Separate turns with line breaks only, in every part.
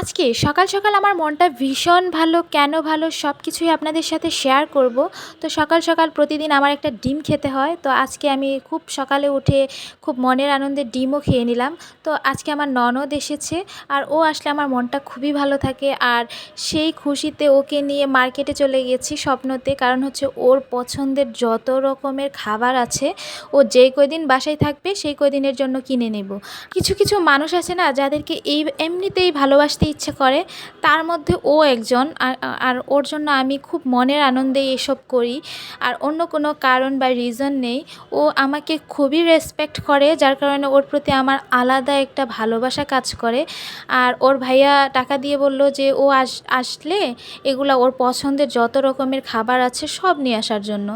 আজকে সকাল সকাল আমার মনটা ভীষণ ভালো, কেন ভালো সব কিছুই আপনাদের সাথে শেয়ার করব। তো সকাল সকাল প্রতিদিন আমার একটা ডিম খেতে হয়, তো আজকে আমি খুব সকালে উঠে খুব মনের আনন্দে ডিমও খেয়ে নিলাম। তো আজকে আমার ননদ এসেছে আর ও আসলে আমার মনটা খুবই ভালো থাকে আর সেই খুশিতে ওকে নিয়ে মার্কেটে চলে গেছি স্বপ্নতে, কারণ হচ্ছে ওর পছন্দের যত রকমের খাবার আছে, ও যেই কয়দিন বাসায় থাকবে সেই কয়দিনের জন্য কিনে নেব। কিছু কিছু মানুষ আছে না যাদেরকে এই, এমনিতেই ভালোবাসতে ইচ্ছে করে, তার মধ্যে ও একজন। আর ওর জন্য আমি খুব মনের আনন্দে এসব করি। আর অন্য কোনো কারণ বা রিজন নেই। ও আমাকে খুবই রেসপেক্ট করে, যার কারণে ওর প্রতি আমার আলাদা একটা ভালোবাসা কাজ করে। আর ওর ভাইয়া টাকা দিয়ে বলল যে, ও আস, আসলে এগুলা ওর পছন্দের যত রকমের খাবার আছে সব নিয়ে আসার জন্য।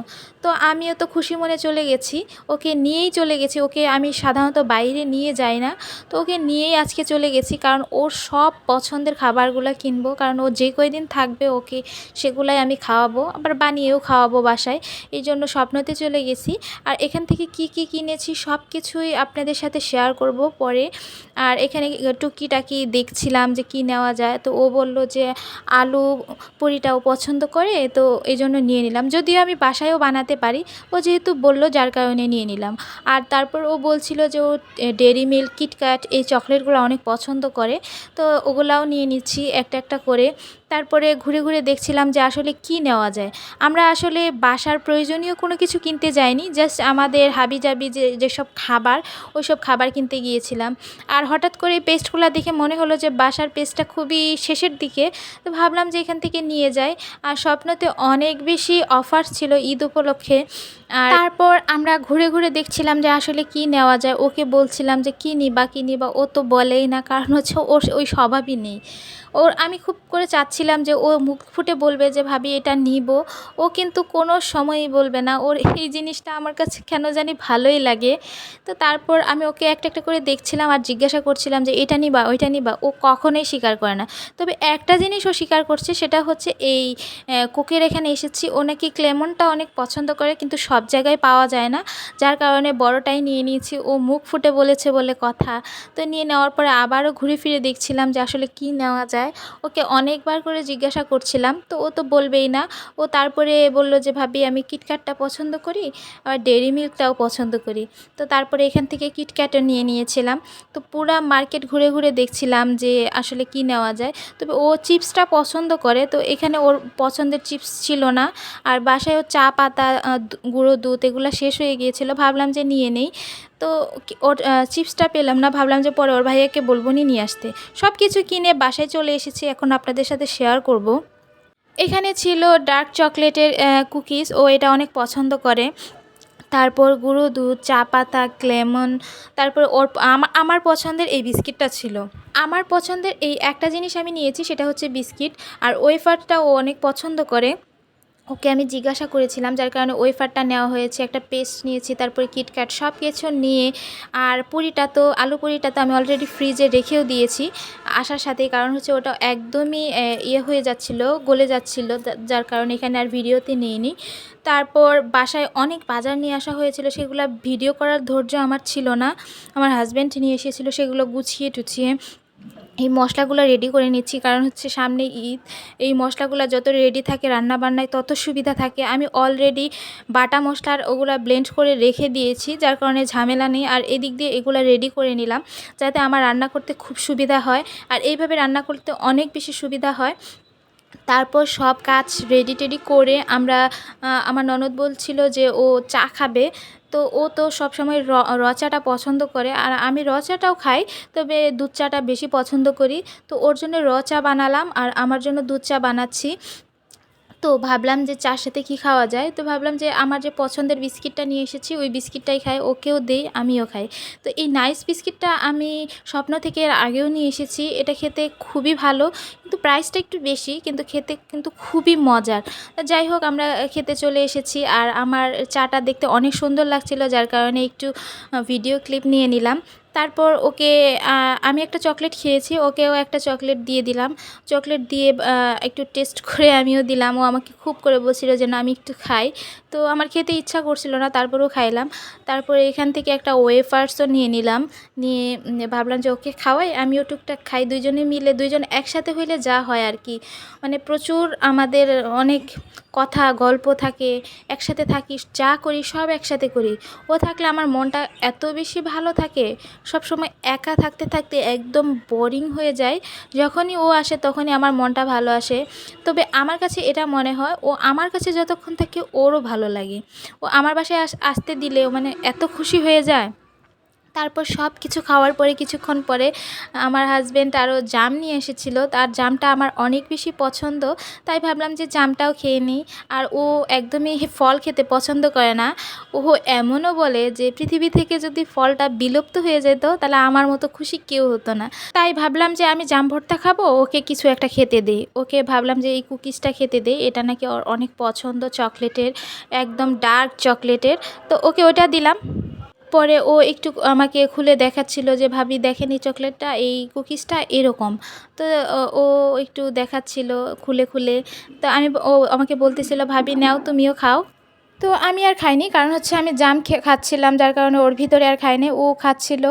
তো আমিও তো খুশি মনে চলে গেছি। ওকে নিয়েই চলে গেছি। ওকে আমি সাধারণত বাইরে নিয়ে যাই না। তো ওকে নিয়েই আজকে চলে গেছি কারণ ওর সব পছন্দের খাবারগুলো কিনবো। কারণ ও যে কয়দিন থাকবে ওকে সেগুলাই আমি খাওয়াবো। আবার বানিয়েও খাওয়াবো বাসায়। এই জন্য স্বপ্নতে চলে গেছি। আর এখান থেকে কি কি কিনেছি সব কিছুই আপনাদের সাথে শেয়ার করব পরে। আর এখানে টুকিটাকি দেখছিলাম যে কি নেওয়া যায়। তো ও বলল যে আলু, পুরিটাও পছন্দ করে। তো এই জন্য নিয়ে নিলাম। যদিও আমি বাসায়ও বানাতে পারি। ও যেহেতু বলল, যার কারণে নিয়ে নিলাম। আর তারপর ও বলছিল যে ও ডেরি মিল্ক, কিটক্যাট এই চকলেটগুলো অনেক পছন্দ করে। তো ওগুলাও নিয়ে নিচ্ছি, একটা একটা করে। তারপরে ঘুরে ঘুরে দেখছিলাম যে আসলে কি নেওয়া যায়। আমরা আসলে বাসার প্রয়োজনীয় কোনো কিছু কিনতে যাইনি জাস্ট আমাদের হাবি হাবিজাবি যে, যেসব খাবার ওই সব খাবার কিনতে গিয়েছিলাম। আর হঠাৎ করে পেস্টগুলো দেখে মনে হলো যে বাসার পেস্টটা খুবই শেষের দিকে, তো ভাবলাম যে এখান থেকে নিয়ে যাই। আর স্বপ্নতে অনেক বেশি অফার ছিল ঈদ উপলক্ষে। আর তারপর আমরা ঘুরে ঘুরে দেখছিলাম যে আসলে কি নেওয়া যায়। ওকে বলছিলাম যে কী নিবা কী নিবা? ও তো বলেই না, কারণ হচ্ছে ওর ওই স্বভাবই নেই। ওর, আমি খুব করে চাচ্ছিলাম যে ও মুখ ফুটে বলবে যে, ভাবি, এটা নিব। ও কিন্তু কোনো সময়ই বলবে না। ওর এই জিনিসটা আমার কাছে কেন জানি ভালোই লাগে। তো তারপর আমি ওকে একটা একটা করে দেখছিলাম আর জিজ্ঞাসা করছিলাম যে, এটা নিবা, ওইটা নিবা? ও কখনোই স্বীকার করে না। তবে একটা জিনিস ও স্বীকার করছে, সেটা হচ্ছে এই কোকের এখানে এসেছি। ও নাকি ক্লেমনটা অনেক পছন্দ করে, কিন্তু সব জায়গায় পাওয়া যায় না। যার কারণে বড়টাই নিয়ে নিয়েছি। ও মুখ ফুটে বলেছে বলে কথা। তো নিয়ে নেওয়ার পরে আবারও ঘুরে ফিরে দেখছিলাম যে আসলে কি নেওয়া যায়। ওকে অনেকবার করে জিজ্ঞাসা করছিলাম। তো ও তো বলবেই না। ও তারপরে বলল যে, ভাবি, আমি কিটক্যাটটা পছন্দ করি আর ডেরি মিল্কটাও পছন্দ করি। তো তারপরে এখান থেকে কিটক্যাটও নিয়ে নিয়েছিলাম। তো পুরা মার্কেট ঘুরে ঘুরে দেখছিলাম যে আসলে কি নেওয়া যায়। তবে ও চিপসটা পছন্দ করে। তো এখানে ওর পছন্দের চিপস ছিল না। আর বাসায় ও চা পাতা গুঁড়ো দুধ এগুলো শেষ হয়ে গিয়েছিল, ভাবলাম যে নিয়ে নেই। তো ওর চিপসটা পেলাম না, ভাবলাম যে পরে ওর ভাইয়াকে বলব নিয়ে আসতে। সব কিছু কিনে বাসায় চলে এসেছি, এখন আপনাদের সাথে শেয়ার করব। এখানে ছিল ডার্ক চকলেটের কুকিজ ও এটা অনেক পছন্দ করে। তারপর গুঁড়ো দুধ, চা পাতা ক্লেমন তারপর ওর আমার পছন্দের এই বিস্কিটটা ছিল। আমার পছন্দের এই একটা জিনিস আমি নিয়েছি, সেটা হচ্ছে বিস্কিট, আর ওয়েফারটা ও অনেক পছন্দ করে। ওকে আমি জিজ্ঞাসা করেছিলাম, যার কারণে ওয়েফারটা নেওয়া হয়েছে, একটা পেস্ট নিয়েছি, তারপরে কিটক্যাট সব কিছু নিয়ে, আর পুরিটা তো, আলু পুরিটা তো আমি অলরেডি ফ্রিজে রেখেও দিয়েছি। আসার সাথেই কারণ হচ্ছে ওটা একদমই ইয়ে হয়ে যাচ্ছিল, গলে যাচ্ছিল যার কারণে এখানে আর ভিডিওতে নিইনি। তারপর বাসায় অনেক বাজার নিয়ে আসা হয়েছিল, সেগুলো ভিডিও করার ধৈর্য আমার ছিল না। আমার হাজব্যান্ড নিয়ে এসেছিল, সেগুলো গুছিয়ে টুছিয়ে এই মশলাগুলো রেডি করে নিচ্ছি। কারণ হচ্ছে সামনে ঈদ, এই মশলাগুলো যত রেডি থাকে রান্না বান্নায় তত সুবিধা থাকে। আমি অলরেডি বাটা মশলার ওগুলো ব্লেন্ড করে রেখে দিয়েছি, যার কারণে ঝামেলা নেই। আর এদিক দিয়ে এগুলো রেডি করে নিলাম, যাতে আমার রান্না করতে খুব সুবিধা হয়। আর এইভাবে রান্না করতে অনেক বেশি সুবিধা হয়। তারপর সব কাজ রেডি টেডি করে আমরা আমার ননদ বলছিল যে ও চা খাবে। তো ও তো সবসময় র র চাটা পছন্দ করে। আর আমি র চাটাও খাই, তবে দুধ চাটা বেশি পছন্দ করি। তো ওর জন্য র চা বানালাম, আর আমার জন্য দুধ চা বানাচ্ছি। তো ভাবলাম যে চার সাথে কি খাওয়া যায়? তো ভাবলাম যে আমার যে পছন্দের বিস্কিটটা নিয়ে এসেছি, ওই বিস্কিটটাই খাই। ওকেও দেই, আমিও খাই। তো এই নাইস বিস্কিটটা আমি স্বপ্ন থেকে এর আগেও নিয়ে এসেছি। এটা খেতে খুবই ভালো, কিন্তু প্রাইসটা একটু বেশি, কিন্তু খেতে কিন্তু খুবই মজার। যাই হোক, আমরা খেতে চলে এসেছি আর আমার চাটা দেখতে অনেক সুন্দর লাগছিল, যার কারণে একটু ভিডিও ক্লিপ নিয়ে নিলাম। তারপর ওকে আমি একটা চকলেট খেয়েছি, ওকেও একটা চকলেট দিয়ে দিলাম। চকলেট দিয়ে একটু টেস্ট করে আমিও দিলাম। ও আমাকে খুব করে বলছিল যে, না, আমি একটু খাই। তো আমার খেতে ইচ্ছা করছিল না, তারপরেও খাইলাম। তারপরে এখান থেকে একটা ওয়েফার্সও নিয়ে নিলাম। নিয়ে ভাবলাম যে, ওকে খাওয়াই, আমিও টুকটাক খাই। দুইজনে মিলে, দুইজন একসাথে হইলে যা হয় আর কি। মানে প্রচুর আমাদের অনেক কথা, গল্প থাকে, একসাথে থাকি, যা করি সব একসাথে করি। ও থাকলে আমার মনটা এত বেশি ভালো থাকে সব সময় একা থাকতে থাকতে একদম বোরিং হয়ে যায়। যখনই ও আসে তখনই আমার মনটা ভালো আসে। তবে আমার কাছে এটা মনে হয়, ও আমার কাছে যতক্ষণ থাকে ওরও ভালো লাগে। ও আমার বাসায় আস, আসতে দিলে মানে এত খুশি হয়ে যায়। তারপর সব কিছু খাওয়ার পরে, কিছুক্ষণ পরে আমার হাজব্যান্ড আরও জাম নিয়ে এসেছিল। তার জামটা আমার অনেক বেশি পছন্দ, তাই ভাবলাম যে জামটাও খেয়ে নিই। আর ও একদমই ফল খেতে পছন্দ করে না। ও এমনও বলে যে, পৃথিবী থেকে যদি ফলটা বিলুপ্ত হয়ে যেত, তাহলে আমার মতো খুশি কেউ হতো না। তাই ভাবলাম যে, আমি জাম ভর্তা খাব, ওকে কিছু একটা খেতে দিই। ওকে ভাবলাম যে, এই কুকিজটা খেতে দিই, এটা নাকি ওর অনেক পছন্দ চকলেটের, একদম ডার্ক চকলেটের। তো ওকে ওটা দিলাম। পরে ও একটু আমাকে খুলে দেখাচ্ছিল যে, ভাবি, দেখেনি চকলেটটা, এই কুকিজটা এরকম। তো ও- একটু দেখাচ্ছিল খুলে খুলে। তো আমি ও আমাকে বলতেছিল, ভাবি, নাও, তুমিও খাও। তো আমি আর খাইনি, কারণ হচ্ছে আমি জাম খাচ্ছিলাম, যার কারণে ওর ভিতরে আর খাইনি, ও খাচ্ছিল।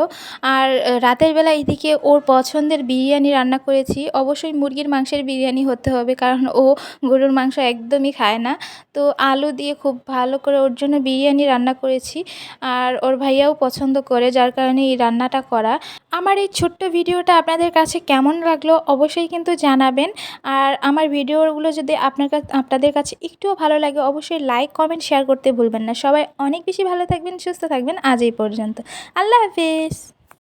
আর রাতের বেলা এদিকে ওর পছন্দের বিরিয়ানি রান্না করেছি। অবশ্যই মুরগির মাংসের বিরিয়ানি হতে হবে, কারণ ও গরুর মাংস একদমই খায় না। তো আলু দিয়ে খুব ভালো করে ওর জন্য বিরিয়ানি রান্না করেছি, আর ওর ভাইয়াও পছন্দ করে, যার কারণে এই রান্নাটা করা। আমার এই ছোট্ট ভিডিওটা আপনাদের কাছে কেমন লাগল অবশ্যই কিন্তু জানাবেন। আর আমার ভিডিওগুলো যদি আপনার আপনাদের কাছে একটুও ভালো লাগে, অবশ্যই লাইক, কমেন্ট শেয়ার করতে ভুলবেন না। সবাই অনেক বেশি ভালো থাকবেন, সুস্থ থাকবেন। আজ এই পর্যন্ত। আল্লাহ হাফিজ।